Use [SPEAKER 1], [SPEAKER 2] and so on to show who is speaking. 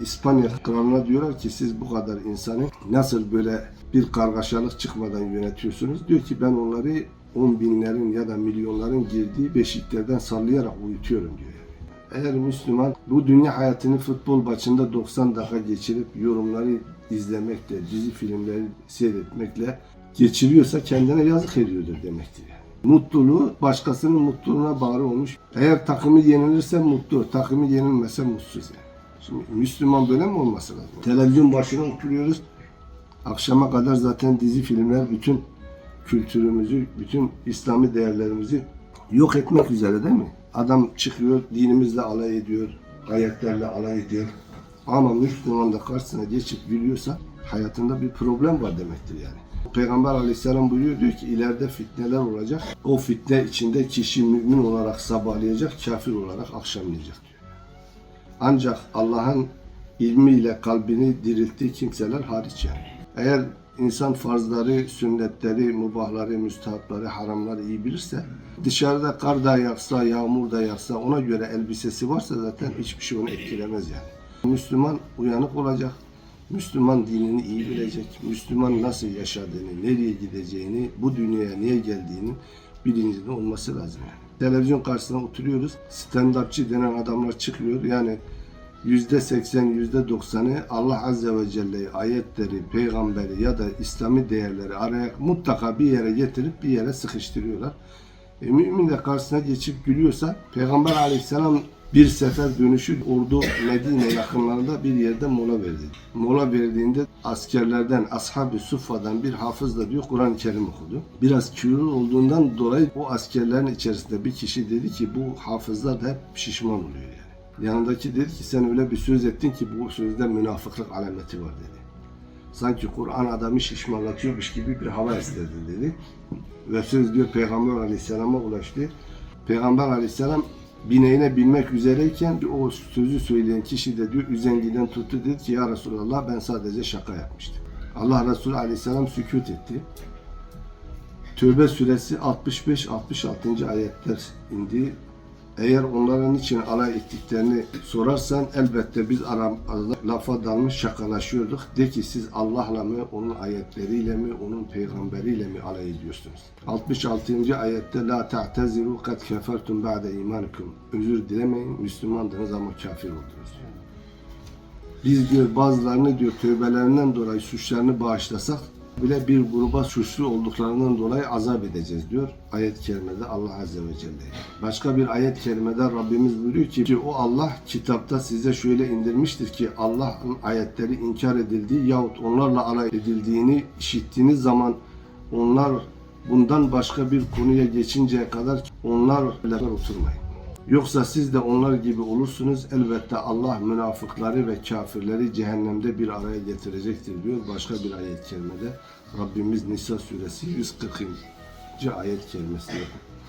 [SPEAKER 1] İspanya kralına diyorlar ki siz bu kadar insanı nasıl böyle bir kargaşalık çıkmadan yönetiyorsunuz? Diyor ki ben onları on binlerin ya da milyonların girdiği beşiklerden sallayarak uyutuyorum diyor. Eğer Müslüman bu dünya hayatını futbol maçında 90 dakika geçirip yorumları izlemekle, dizi filmleri seyretmekle geçiriyorsa kendine yazık ediyordur demektir. Mutluluğu başkasının mutluluğuna bağlı olmuş. Eğer takımı yenilirse mutlu, takımı yenilmezse mutsuz yani. Müslüman böyle mi olması lazım? Televizyon başına oturuyoruz. Akşama kadar zaten dizi filmler bütün kültürümüzü, bütün İslami değerlerimizi yok etmek üzere değil mi? Adam çıkıyor, dinimizle alay ediyor, ayetlerle alay ediyor. Ama Müslüman da karşısına geçip gülüyorsa hayatında bir problem var demektir yani. Peygamber aleyhisselam buyuruyor diyor ki ileride fitneler olacak. O fitne içinde kişi mümin olarak sabahlayacak, kafir olarak akşamlayacak diyor. Ancak Allah'ın ilmiyle kalbini dirilttiği kimseler hariç yani. Eğer insan farzları, sünnetleri, mubahları, müstahapları, haramları iyi bilirse dışarıda kar da yağsa, yağmur da yağsa ona göre elbisesi varsa zaten hiçbir şey onu etkilemez yani. Müslüman uyanık olacak. Müslüman dinini iyi bilecek. Müslüman nasıl yaşadığını, nereye gideceğini, bu dünyaya niye geldiğini bilincinde olması lazım yani. Televizyon karşısına oturuyoruz. Stand-upçı denen adamlar çıkıyor. Yani yüzde seksen, yüzde doksanı Allah Azze ve Celle'yi, ayetleri, peygamberi ya da İslami değerleri araya mutlaka bir yere getirip bir yere sıkıştırıyorlar. E, mümin de karşısına geçip gülüyorsa Peygamber Aleyhisselam bir sefer dönüşü ordu Medine yakınlarında bir yerde mola verdi. Mola verdiğinde askerlerden, ashab-ı suffadan bir hafız da diyor Kur'an-ı Kerim okudu. Biraz kilolu olduğundan dolayı o askerlerin içerisinde bir kişi dedi ki bu hafızlar da hep şişman oluyor yani. Yanındaki dedi ki sen öyle bir söz ettin ki bu sözde münafıklık alameti var dedi. Sanki Kur'an adamı şişmanlatıyormuş gibi bir hava istedi dedi. Ve söz diyor Peygamber Aleyhisselam'a ulaştı. Peygamber Aleyhisselam bineğine binmek üzereyken o sözü söyleyen kişi de diyor üzengiden tuttu dedi ki ya Resulallah ben sadece şaka yapmıştım. Allah Resulü Aleyhisselam sükut etti. Tövbe suresi 65-66. ayetler indi. Eğer onların için alay ettiklerini sorarsan elbette biz aramızda lafa dalmış şakalaşıyorduk. De ki siz Allah'la mı, onun ayetleriyle mi, onun peygamberiyle mi alay ediyorsunuz? 66. ayette La ta'teziru kad kefertum ba'de imanikum. Özür dilemeyin, Müslümandınız ama kafir oldunuz. Biz diyor bazılarını diyor tövbelerinden dolayı suçlarını bağışlasak bile bir gruba suçlu olduklarından dolayı azap edeceğiz diyor ayet-i kerimede Allah Azze ve Celle. Başka bir ayet-i kerimede Rabbimiz buyuruyor ki, ki o Allah kitapta size şöyle indirmiştir ki Allah'ın ayetleri inkar edildiği yahut onlarla alay edildiğini işittiğiniz zaman onlar bundan başka bir konuya geçinceye kadar onlarla oturmayın. Yoksa siz de onlar gibi olursunuz. Elbette Allah münafıkları ve kafirleri cehennemde bir araya getirecektir diyor. Başka bir ayet-i kerimede Rabbimiz Nisa suresi 140. ayet kerimesinde.